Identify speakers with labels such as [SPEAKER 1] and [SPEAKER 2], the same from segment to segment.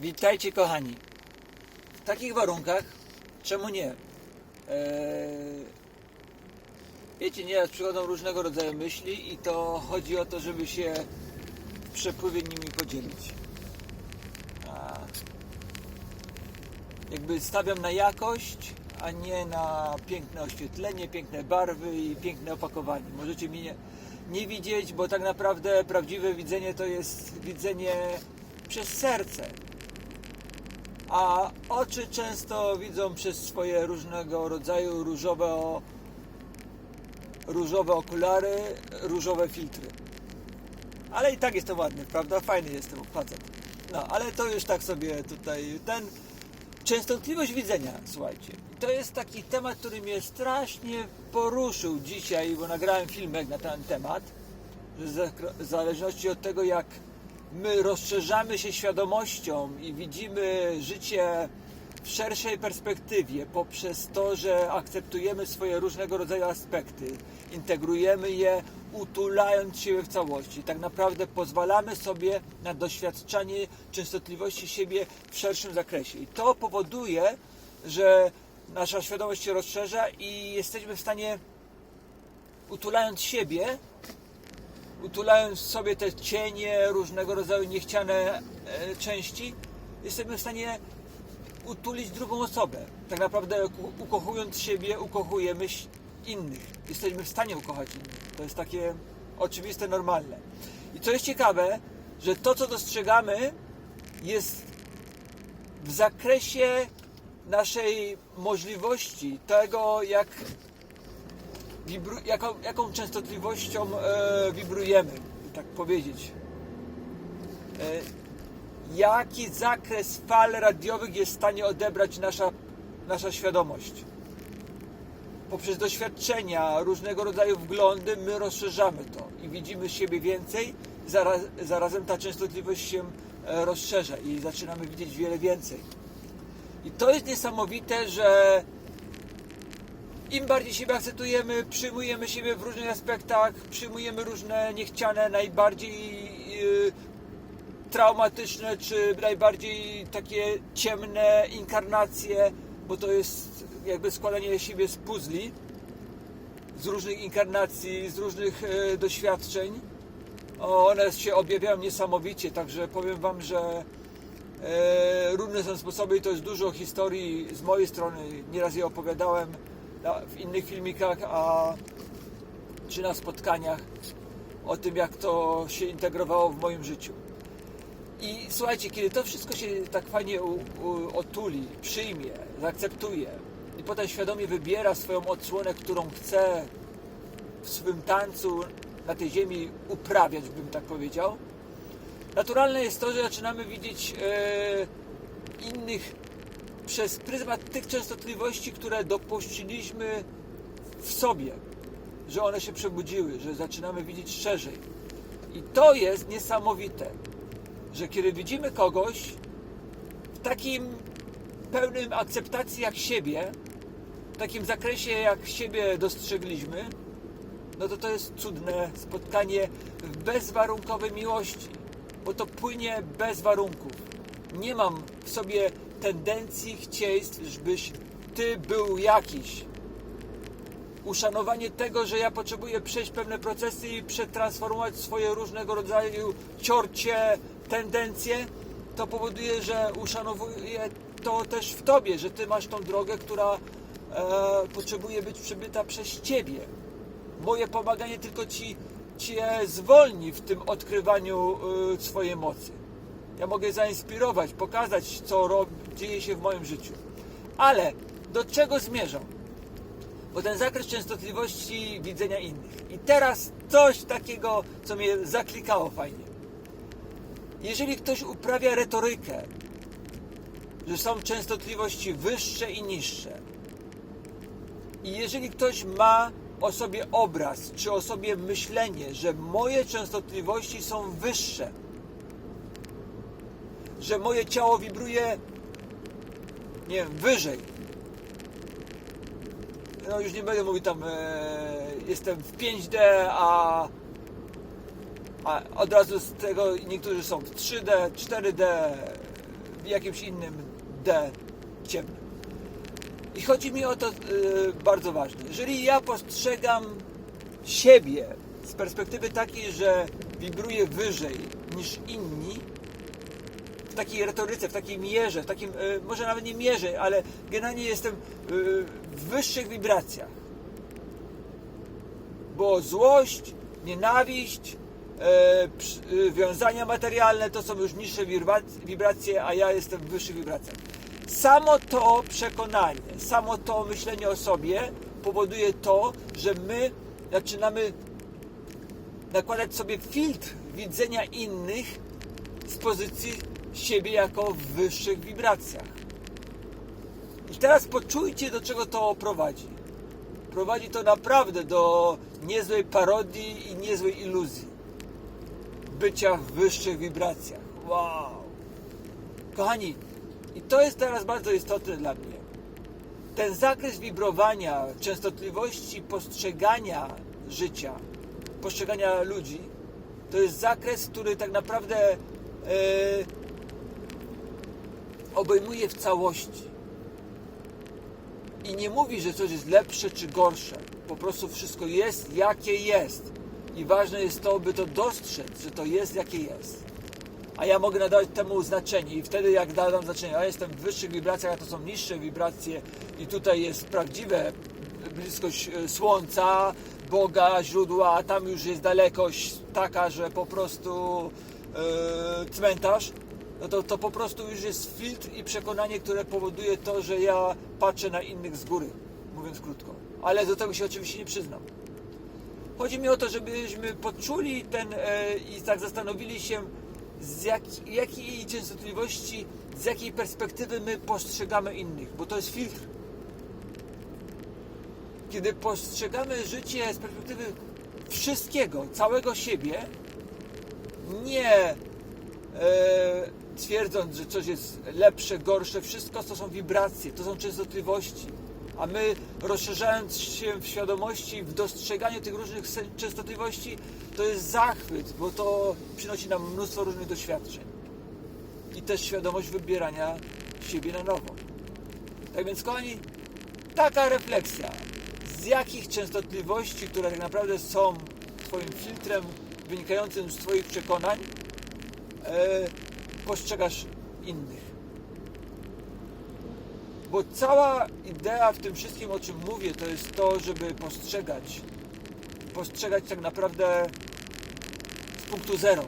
[SPEAKER 1] Witajcie kochani. W takich warunkach, czemu nie? Eee, wiecie, nieraz przychodzą różnego rodzaju myśli i to chodzi o to, żeby się w przepływie nimi podzielić. A, jakby stawiam na jakość, a nie na piękne oświetlenie, piękne barwy i piękne opakowanie. Możecie mnie nie, nie widzieć, bo tak naprawdę prawdziwe widzenie to jest widzenie przez serce. A oczy często widzą przez swoje różnego rodzaju różowe, różowe okulary, różowe filtry. Ale i tak jestem ładny, prawda? Fajny jestem facet. No, ale to już tak sobie tutaj ten częstotliwość widzenia, słuchajcie. To jest taki temat, który mnie strasznie poruszył dzisiaj, bo nagrałem filmek na ten temat. Że w zależności od tego, jak my rozszerzamy się świadomością i widzimy życie w szerszej perspektywie, poprzez to, że akceptujemy swoje różnego rodzaju aspekty, integrujemy je, utulając siebie w całości. Tak naprawdę pozwalamy sobie na doświadczanie częstotliwości siebie w szerszym zakresie. I to powoduje, że nasza świadomość się rozszerza i jesteśmy w stanie, utulając siebie, utulając sobie te cienie, różnego rodzaju niechciane e, części, jesteśmy w stanie utulić drugą osobę. Tak naprawdę ukochując siebie, ukochujemy innych. Jesteśmy w stanie ukochać innych. To jest takie oczywiste, normalne. I co jest ciekawe, że to, co dostrzegamy, jest w zakresie naszej możliwości, tego, jak wibru- jaką, jaką częstotliwością e, wibrujemy, tak powiedzieć. E, jaki zakres fal radiowych jest w stanie odebrać nasza, nasza świadomość. Poprzez doświadczenia, różnego rodzaju wglądy, my rozszerzamy to i widzimy siebie więcej, zaraz, zarazem ta częstotliwość się e, rozszerza i zaczynamy widzieć wiele więcej. I to jest niesamowite, że im bardziej siebie akceptujemy, przyjmujemy siebie w różnych aspektach, przyjmujemy różne niechciane, najbardziej yy, traumatyczne, czy najbardziej takie ciemne inkarnacje, bo to jest jakby składanie siebie z puzli, z różnych inkarnacji, z różnych e, doświadczeń. O, one się objawiają niesamowicie, także powiem Wam, że e, różne są sposoby i to jest dużo historii z mojej strony. Nieraz je opowiadałem w innych filmikach, a czy na spotkaniach o tym, jak to się integrowało w moim życiu. I słuchajcie, kiedy to wszystko się tak fajnie u, u, otuli, przyjmie, zaakceptuje i potem świadomie wybiera swoją odsłonę, którą chce w swym tańcu na tej ziemi uprawiać, bym tak powiedział, naturalne jest to, że zaczynamy widzieć e, innych przez pryzmat tych częstotliwości, które dopuściliśmy w sobie, że one się przebudziły, że zaczynamy widzieć szerzej. I to jest niesamowite, że kiedy widzimy kogoś w takim pełnym akceptacji jak siebie, w takim zakresie jak siebie dostrzegliśmy, no to to jest cudne spotkanie w bezwarunkowej miłości, bo to płynie bez warunków. Nie mam w sobie tendencji, chcieństw, żebyś ty był jakiś. Uszanowanie tego, że ja potrzebuję przejść pewne procesy i przetransformować swoje różnego rodzaju ciorcie, tendencje, to powoduje, że uszanowuję to też w tobie, że ty masz tą drogę, która e, potrzebuje być przebyta przez ciebie moje pomaganie tylko ci, cię zwolni w tym odkrywaniu y, swojej mocy. Ja mogę zainspirować, pokazać, co rob, dzieje się w moim życiu. Ale do czego zmierzam? Bo ten zakres częstotliwości widzenia innych. I teraz coś takiego, co mnie zaklikało fajnie. Jeżeli ktoś uprawia retorykę, że są częstotliwości wyższe i niższe, i jeżeli ktoś ma o sobie obraz, czy o sobie myślenie, że moje częstotliwości są wyższe, że moje ciało wibruje, nie wyżej. No już nie będę mówił tam, e, jestem w 5D, a, a od razu z tego niektórzy są w 3D, 4D, jakimś innym D ciemnym. I chodzi mi o to y, bardzo ważne. Jeżeli ja postrzegam siebie z perspektywy takiej, że wibruję wyżej niż inni, w takiej retoryce, w takiej mierze, w takim, y, może nawet nie mierze, ale generalnie jestem y, w wyższych wibracjach. Bo złość, nienawiść, e, wiązania materialne to są już niższe wibrac- wibracje, a ja jestem w wyższych wibracjach. Samo to przekonanie, samo to myślenie o sobie powoduje to, że my zaczynamy nakładać sobie filtr widzenia innych z pozycji siebie jako w wyższych wibracjach. I teraz poczujcie, do czego to prowadzi. Prowadzi to naprawdę do niezłej parodii i niezłej iluzji. Bycia w wyższych wibracjach. Wow! Kochani, i to jest teraz bardzo istotne dla mnie. Ten zakres wibrowania, częstotliwości postrzegania życia, postrzegania ludzi, to jest zakres, który tak naprawdę e, obejmuje w całości. I nie mówi, że coś jest lepsze czy gorsze. Po prostu wszystko jest, jakie jest. I ważne jest to, by to dostrzec, że to jest, jakie jest. A ja mogę nadawać temu znaczenie. I wtedy, jak nadam znaczenie, ja jestem w wyższych wibracjach, a to są niższe wibracje, i tutaj jest prawdziwe bliskość e, Słońca, Boga, źródła, a tam już jest dalekość taka, że po prostu e, cmentarz, no to, to po prostu już jest filtr i przekonanie, które powoduje to, że ja patrzę na innych z góry, mówiąc krótko. Ale do tego się oczywiście nie przyznam. Chodzi mi o to, żebyśmy poczuli ten e, i tak zastanowili się, z jak, jakiej częstotliwości, z jakiej perspektywy my postrzegamy innych, bo to jest filtr. Kiedy postrzegamy życie z perspektywy wszystkiego, całego siebie, nie e, twierdząc, że coś jest lepsze, gorsze, wszystko to są wibracje, to są częstotliwości. A my rozszerzając się w świadomości, w dostrzeganiu tych różnych częstotliwości, to jest zachwyt, bo to przynosi nam mnóstwo różnych doświadczeń. I też świadomość wybierania siebie na nowo. Tak więc, kochani, taka refleksja, z jakich częstotliwości, które tak naprawdę są Twoim filtrem wynikającym z Twoich przekonań, e, postrzegasz innych. Bo cała idea w tym wszystkim, o czym mówię, to jest to, żeby postrzegać. Postrzegać tak naprawdę z punktu zero.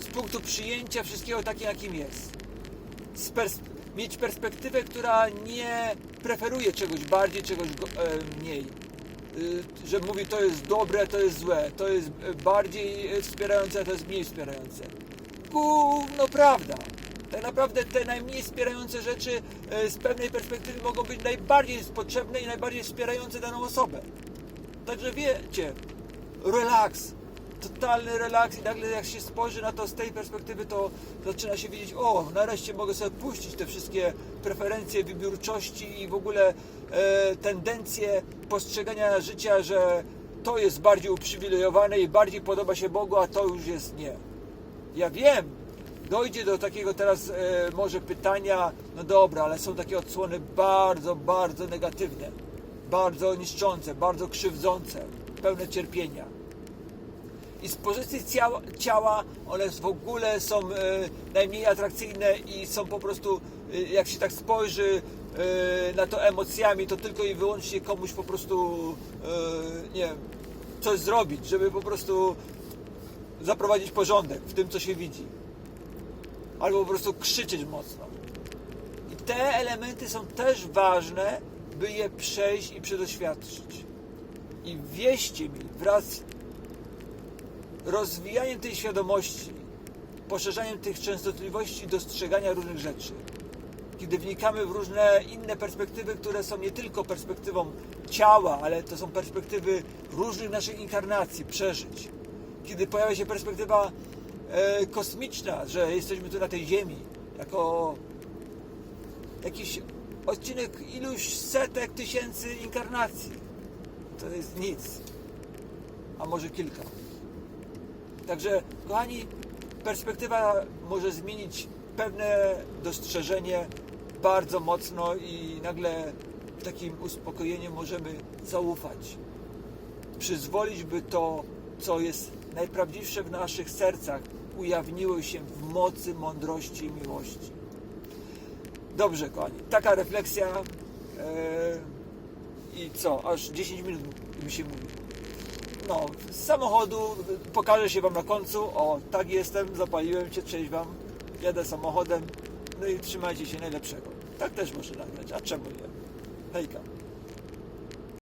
[SPEAKER 1] Z punktu przyjęcia wszystkiego takim, jakim jest. Pers- mieć perspektywę, która nie preferuje czegoś bardziej, czegoś go- e, mniej. Y, że mówi to jest dobre, to jest złe, to jest e, bardziej e, wspierające, to jest mniej wspierające. Gówno prawda. Tak naprawdę te najmniej wspierające rzeczy e, z pewnej perspektywy mogą być najbardziej potrzebne i najbardziej wspierające daną osobę. Także wiecie, relaks, totalny relaks i nagle jak się spojrzy na to z tej perspektywy, to zaczyna się widzieć, o, nareszcie mogę sobie puścić te wszystkie preferencje wybiórczości i w ogóle e, tendencje postrzegania życia, że to jest bardziej uprzywilejowane i bardziej podoba się Bogu, a to już jest nie. Ja wiem, dojdzie do takiego teraz e, może pytania, no dobra, ale są takie odsłony bardzo, bardzo negatywne, bardzo niszczące, bardzo krzywdzące, pełne cierpienia. I z pozycji ciała, ciała one w ogóle są e, najmniej atrakcyjne i są po prostu, e, jak się tak spojrzy e, na to emocjami, to tylko i wyłącznie komuś po prostu, e, nie wiem, coś zrobić, żeby po prostu zaprowadzić porządek w tym, co się widzi. Albo po prostu krzyczeć mocno. I te elementy są też ważne, by je przejść i przedoświadczyć. I wieście mi wraz z rozwijaniem tej świadomości, poszerzaniem tych częstotliwości dostrzegania różnych rzeczy, kiedy wnikamy w różne inne perspektywy, które są nie tylko perspektywą ciała, ale to są perspektywy różnych naszych inkarnacji, przeżyć. Kiedy pojawia się perspektywa e, kosmiczna, że jesteśmy tu na tej Ziemi, jako jakiś odcinek iluś setek tysięcy inkarnacji. To jest nic. A może kilka. Także, kochani, perspektywa może zmienić pewne dostrzeżenie bardzo mocno i nagle takim uspokojeniem możemy zaufać. Przyzwolić, by to, co jest najprawdziwsze w naszych sercach, ujawniło się w mocy, mądrości i miłości. Dobrze, kochani, taka refleksja. e, I co? Aż 10 minut mi się mówi. No, z samochodu pokażę się Wam na końcu. O, tak jestem, zapaliłem się, cześć Wam. Jadę samochodem. No i trzymajcie się najlepszego. Tak też może nagrać, a czemu nie? Hejka.